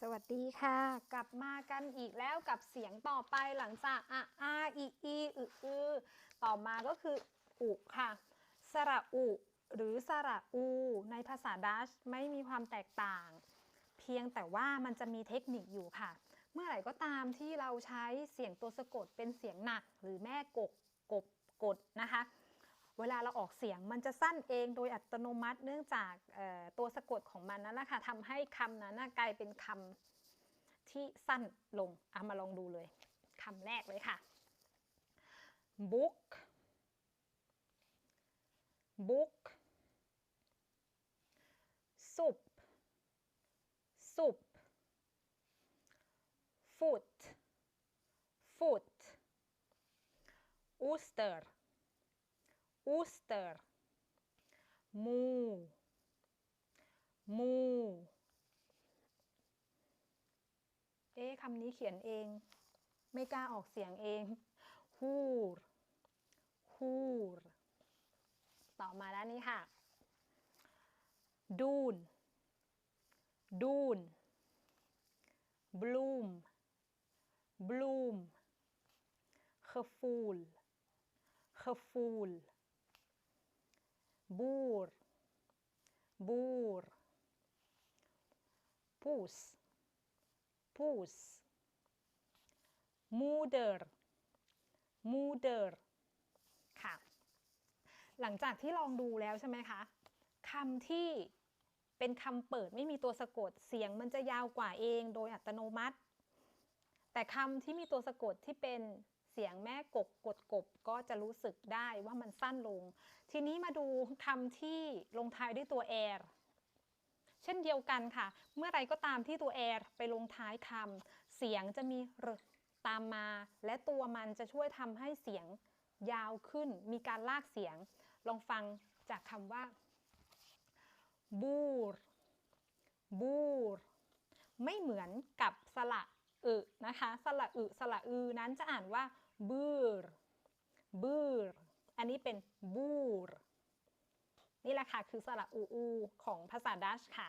สวัสดีค่ะ กลับมากันอีกแล้วกับเสียงต่อไปหลังจากอะอาอีอีอึอือต่อมาก็คืออุค่ะสระอุหรือสระอู ในภาษาดัชไม่มีความแตกต่าง เพียงแต่ว่ามันจะมีเทคนิคอยู่ค่ะ เมื่อไหร่ก็ตามที่เราใช้เสียงตัวสะกดเป็นเสียงหนักหรือแม่กกกบกดนะคะ เวลาเราออกเสียงมันจะสั้นเองโดยอัตโนมัติเนื่องจากตัวสะกดของมันนั่นแหละค่ะทำให้คำนั้นกลายเป็นคำที่สั้นลงเอามาลองดูเลยคำแรกเลยค่ะ book book soup soup foot foot oyster oyster มูมูเอ๊คำนี้เขียนเอง ไม่กล้าออกเสียงเองฮูรฮูรต่อมาด้านนี้ค่ะ ดูน ดูน บลูม บลูม gevoel gevoel boer boer poes poes moeder moeder ค่ะ หลังจากที่ลองดูแล้วใช่ไหมคะคำที่เป็นคำเปิดไม่มีตัวสะกดเสียงมันจะยาวกว่าเองโดยอัตโนมัติ แต่คำที่มีตัวสะกดที่เป็น สียงแม่กกกดกบก็จะรู้สึกได้ว่ามันสั้นลง ทีนี้มาดูคำที่ลงท้ายด้วยตัว air เช่นเดียวกันค่ะ เมื่อไรก็ตามที่ตัว air ไปลงท้ายคำเสียงจะมีรตามมา และตัวมันจะช่วยทำให้เสียงยาวขึ้น มีการลากเสียง ลองฟังจากคำว่าบูรบูรไม่เหมือนกับสระ อึนะคะสระอึสระอือนั้นจะอ่านว่าบูรบูรอันนี้เป็นบูรนี่แหละค่ะคือสระอูอูของภาษาดัชค่ะ